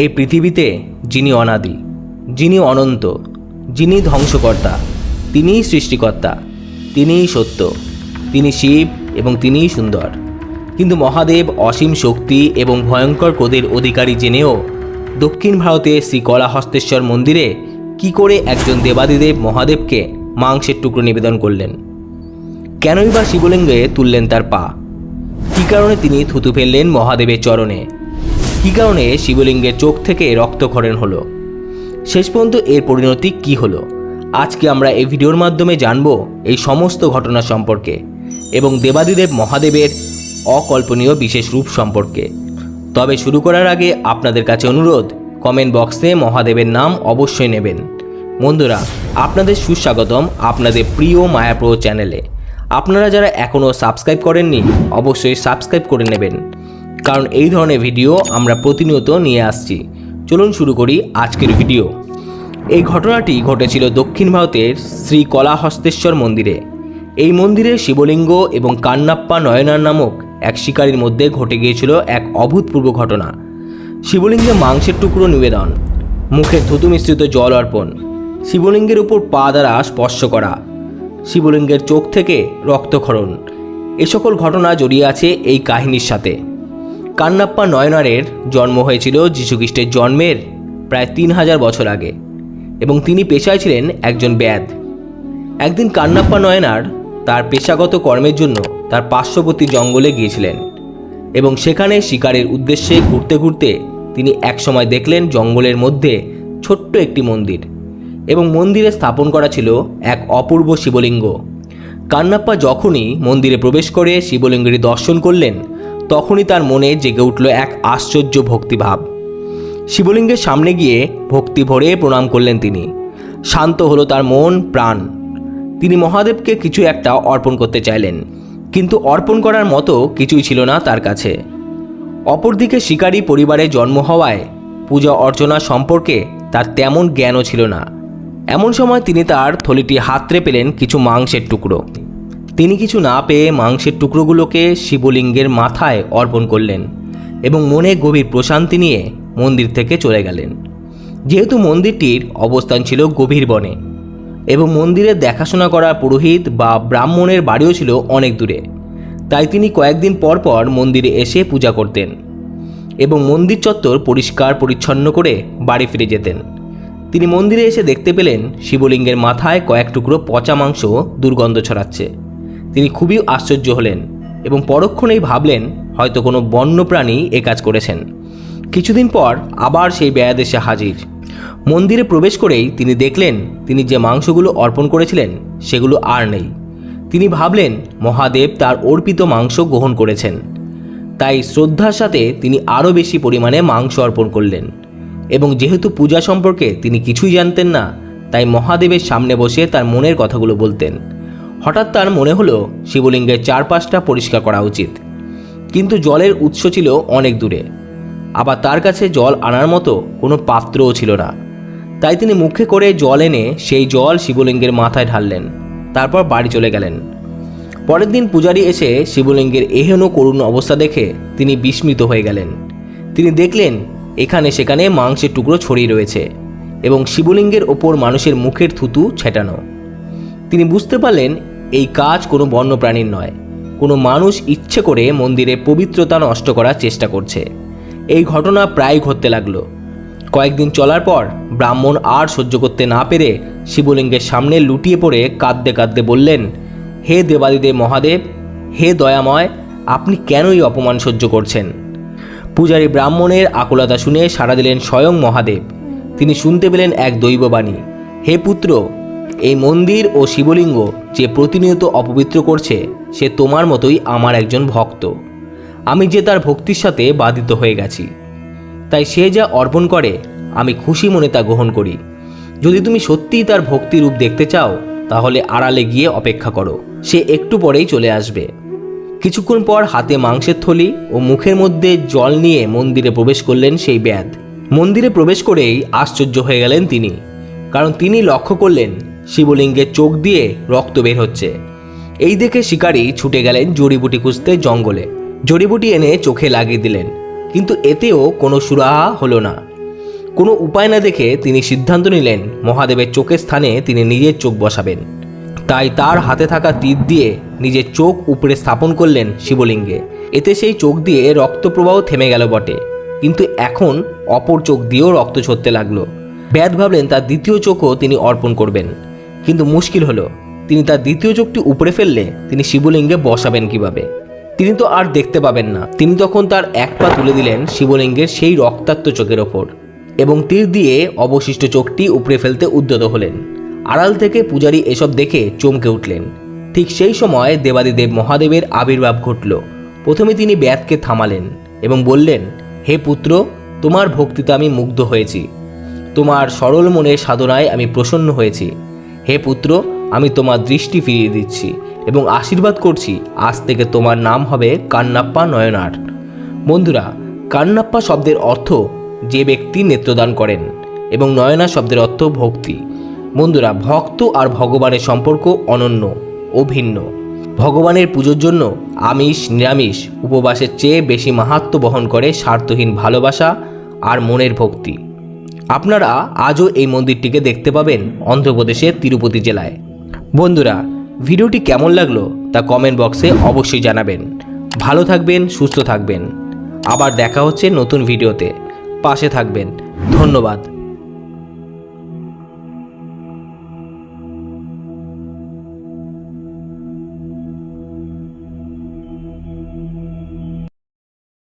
এই পৃথিবীতে যিনি অনাদি, যিনি অনন্ত, যিনি ধ্বংসকর্তা, তিনিই সৃষ্টিকর্তা, তিনিই সত্য, তিনি শিব এবং তিনিই সুন্দর। কিন্তু মহাদেব অসীম শক্তি এবং ভয়ঙ্কর ক্রোধের অধিকারী জেনেও দক্ষিণ ভারতে শ্রী কলাহস্তেশ্বর মন্দিরে কি করে একজন দেবাদিদেব মহাদেবকে মাংসের টুকরো নিবেদন করলেন? কেনই বা শিবলিঙ্গে তুললেন তার পা? কী কারণে তিনি থুতু ফেললেন মহাদেবের চরণে? কী কারণে শিবলিঙ্গের চোখ থেকে রক্তক্ষরণ হলো? শেষ পর্যন্ত এর পরিণতি কি হলো? আজকে আমরা এই ভিডিওর মাধ্যমে জানব এই সমস্ত ঘটনা সম্পর্কে এবং দেবাদিদেব মহাদেবের অকল্পনীয় বিশেষ রূপ সম্পর্কে। তবে শুরু করার আগে আপনাদের কাছে অনুরোধ কমেন্ট বক্সে মহাদেবের নাম অবশ্যই নেবেন। বন্ধুরা, আপনাদের সুস্বাগতম আপনাদের প্রিয় মায়াপ্রো চ্যানেলে। আপনারা যারা এখনও সাবস্ক্রাইব করেননি, অবশ্যই সাবস্ক্রাইব করে নেবেন। কারণ এই ধরনের ভিডিও আমরা প্রতিনিয়ত নিয়ে আসছি। চলুন শুরু করি আজকের ভিডিও। এই ঘটনাটি ঘটেছিল দক্ষিণ ভারতের শ্রী কলাহস্তেশ্বর মন্দিরে। এই মন্দিরে শিবলিঙ্গ এবং কান্নাপ্পা নয়নার নামক এক শিকারীর মধ্যে ঘটে গিয়েছিল এক অভূতপূর্ব ঘটনা। শিবলিঙ্গে মাংসের টুকরো নিবেদন, মুখে ধুতু মিশ্রিত জল অর্পণ, শিবলিঙ্গের উপর পা দ্বারা স্পর্শ করা, শিবলিঙ্গের চোখ থেকে রক্তক্ষরণ। এ সকল ঘটনা জড়িয়ে আছে এই কাহিনীর সাথে। কান্নাপ্পা নয়নারের জন্ম হয়েছিল যীশুখ্রিস্টের জন্মের প্রায় তিন হাজার বছর আগে, এবং তিনি পেশায় ছিলেন একজন ব্যাদ একদিন কান্নাপ্পা নয়নার তার পেশাগত কর্মের জন্য তার পার্শ্ববর্তী জঙ্গলে গিয়েছিলেন, এবং সেখানে শিকারের উদ্দেশ্যে ঘুরতে ঘুরতে তিনি একসময় দেখলেন জঙ্গলের মধ্যে ছোট্ট একটি মন্দির, এবং মন্দিরে স্থাপন করা ছিল এক অপূর্ব শিবলিঙ্গ। কান্নাপ্পা যখনই মন্দিরে প্রবেশ করে শিবলিঙ্গটি দর্শন করলেন তখনই তার মনে জেগে উঠল এক আশ্চর্য ভক্তিভাব। শিবলিঙ্গের সামনে গিয়ে ভক্তি ভরে প্রণাম করলেন তিনি। শান্ত হলো তার মন, প্রাণ। তিনি মহাদেবকে কিছু একটা অর্পণ করতে চাইলেন, কিন্তু অর্পণ করার মতো কিছুই ছিল না তার কাছে। অপরদিকে শিকারী পরিবারে জন্ম হওয়ায় পূজা অর্চনা সম্পর্কে তার তেমন জ্ঞানও ছিল না। এমন সময় তিনি তার থলিটি হাতড়ে পেলেন কিছু মাংসের টুকরো। তিনি কিছু না পেয়ে মাংসের টুকরোগুলোকে শিবলিঙ্গের মাথায় অর্পণ করলেন এবং মনে গভীর প্রশান্তি নিয়ে মন্দির থেকে চলে গেলেন। যেহেতু মন্দিরটির অবস্থান ছিল গভীর বনে এবং মন্দিরের দেখাশোনা করা পুরোহিত বা ব্রাহ্মণের বাড়িও ছিল অনেক দূরে, তাই তিনি কয়েকদিন পর পর মন্দিরে এসে পূজা করতেন এবং মন্দির চত্বর পরিষ্কার পরিচ্ছন্ন করে বাড়ি ফিরে যেতেন। তিনি মন্দিরে এসে দেখতে পেলেন শিবলিঙ্গের মাথায় কয়েক টুকরো পচা মাংস দুর্গন্ধ ছড়াচ্ছে। তিনি খুবই আশ্চর্য হলেন এবং পরক্ষণেই ভাবলেন হয়তো কোনো বন্যপ্রাণী এ কাজ করেছেন। কিছুদিন পর আবার সেই ব্যায়াদ এসে হাজির। মন্দিরে প্রবেশ করেই তিনি দেখলেন তিনি যে মাংসগুলো অর্পণ করেছিলেন সেগুলো আর নেই। তিনি ভাবলেন মহাদেব তার অর্পিত মাংস গ্রহণ করেছেন। তাই শ্রদ্ধার সাথে তিনি আরও বেশি পরিমাণে মাংস অর্পণ করলেন এবং যেহেতু পূজা সম্পর্কে তিনি কিছুই জানতেন না, তাই মহাদেবের সামনে বসে তার মনের কথাগুলো বলতেন। হঠাৎ তার মনে হলো শিবলিঙ্গের চারপাশটা পরিষ্কার করা উচিত। কিন্তু জলের উৎস ছিল অনেক দূরে। আবার তার কাছে জল আনার মতো কোনো পাত্রও ছিল না। তাই তিনি মুখে করে জল এনে সেই জল শিবলিঙ্গের মাথায় ঢাললেন। তারপর বাড়ি চলে গেলেন। পরের দিন পূজারী এসে শিবলিঙ্গের এহেন করুণ অবস্থা দেখে তিনি বিস্মিত হয়ে গেলেন। তিনি দেখলেন, এখানে সেখানে মাংসের টুকরো ছড়িয়ে রয়েছে এবং শিবলিঙ্গের ওপর মানুষের মুখের থুতু ছেটানো। তিনি বুঝতে পারলেন এই কাজ কোনো বন্যপ্রাণীর নয়। কোনো মানুষ ইচ্ছে করে মন্দিরের পবিত্রতা নষ্ট করার চেষ্টা করছে। এই ঘটনা প্রায় ঘটতে লাগল। কয়েকদিন চলার পর ব্রাহ্মণ আর সহ্য করতে না পেরে শিবলিঙ্গের সামনে লুটিয়ে পড়ে কাঁদতে কাঁদতে বললেন, হে দেবাদিদেব মহাদেব, হে দয়াময়, আপনি কেনই অপমান সহ্য করছেন? পূজারী ব্রাহ্মণের আকুলতা শুনে সাড়া দিলেন স্বয়ং মহাদেব। তিনি শুনতে পেলেন এক দৈববাণী, হে পুত্র এই মন্দির ও শিবলিঙ্গ যে প্রতিনিয়ত অপবিত্র করছে, সে তোমার মতোই আমার একজন ভক্ত। আমি যে তার ভক্তির সাথে বাধিত হয়ে গেছি। তাই সে যা অর্পণ করে, আমি খুশি মনে তা গ্রহণ করি। যদি তুমি সত্যিই তার ভক্তি রূপ দেখতে চাও, তাহলে আড়ালে গিয়ে অপেক্ষা করো। সে একটু পরেই চলে আসবে। কিছুক্ষণ পর হাতে মাংসের থলি ও মুখের মধ্যে জল নিয়ে মন্দিরে প্রবেশ করলেন সেই ব্যাধ। মন্দিরে প্রবেশ করেই আশ্চর্য হয়ে গেলেন তিনি। কারণ তিনি লক্ষ্য করলেন শিবলিঙ্গের চোখ দিয়ে রক্ত বের হচ্ছে। এই দেখে শিকারী ছুটে গেলেন জড়িবুটি খুঁজতে জঙ্গলে। জড়িবুটি এনে চোখে লাগিয়ে দিলেন, কিন্তু এতেও কোনো সুরাহা হলো না। কোনো উপায় না দেখে তিনি সিদ্ধান্ত নিলেন, মহাদেবের চোখের স্থানে তিনি নিজের চোখ বসাবেন। তাই তার হাতে থাকা তীর দিয়ে নিজের চোখ উপরে স্থাপন করলেন শিবলিঙ্গে। এতে সেই চোখ দিয়ে রক্তপ্রবাহ থেমে গেল বটে। কিন্তু এখন অপর চোখ দিয়েও রক্ত ছড়তে লাগল। ব্যাধ ভাবলেন তার দ্বিতীয় চোখও তিনি অর্পণ করবেন। কিন্তু মুশকিল হলো, তিনি তার দ্বিতীয় চোখটি উপরে ফেললে তিনি শিবলিঙ্গে বসাবেন কীভাবে? তিনি তো আর দেখতে পাবেন না। তিনি তখন তার এক পা তুলে দিলেন শিবলিঙ্গের সেই রক্তাক্ত চোখের ওপর এবং তীর দিয়ে অবশিষ্ট চোখটি উপড়ে ফেলতে উদ্যত হলেন। আড়াল থেকে পূজারী এসব দেখে চমকে উঠলেন। ঠিক সেই সময় দেবাদিদেব মহাদেবের আবির্ভাব ঘটল। প্রথমে তিনি ব্যাতকে থামালেন এবং বললেন, হে পুত্র, তোমার ভক্তিতে আমি মুগ্ধ হয়েছি। তোমার সরল মনের সাধনায় আমি প্রসন্ন হয়েছি। হে পুত্র, আমি তোমার দৃষ্টি ফিরিয়ে দিচ্ছি এবং আশীর্বাদ করছি। আজ থেকে তোমার নাম হবে কান্নাপ্পা নয়নার। বন্ধুরা, কান্নাপ্পা শব্দের অর্থ যে ব্যক্তি নেত্রদান করেন এবং নয়না শব্দের অর্থ ভক্তি। বন্ধুরা, ভক্ত আর ভগবানের সম্পর্ক অনন্য ও ভিন্ন। ভগবানের পুজোর জন্য আমিষ, নিরামিষ উপবাসের চেয়ে বেশি মাহাত্ম বহন করে স্বার্থহীন ভালোবাসা আর মনের ভক্তি। আপনারা আজও এই মন্দিরটিকে দেখতে পাবেন অন্ধ্রপ্রদেশের তিরুপতি জেলায়। বন্ধুরা, ভিডিওটি কেমন লাগল তা কমেন্ট বক্সে অবশ্যই জানাবেন। ভালো থাকবেন, সুস্থ থাকবেন। আবার দেখা হচ্ছে নতুন ভিডিওতে। পাশে থাকবেন। ধন্যবাদ।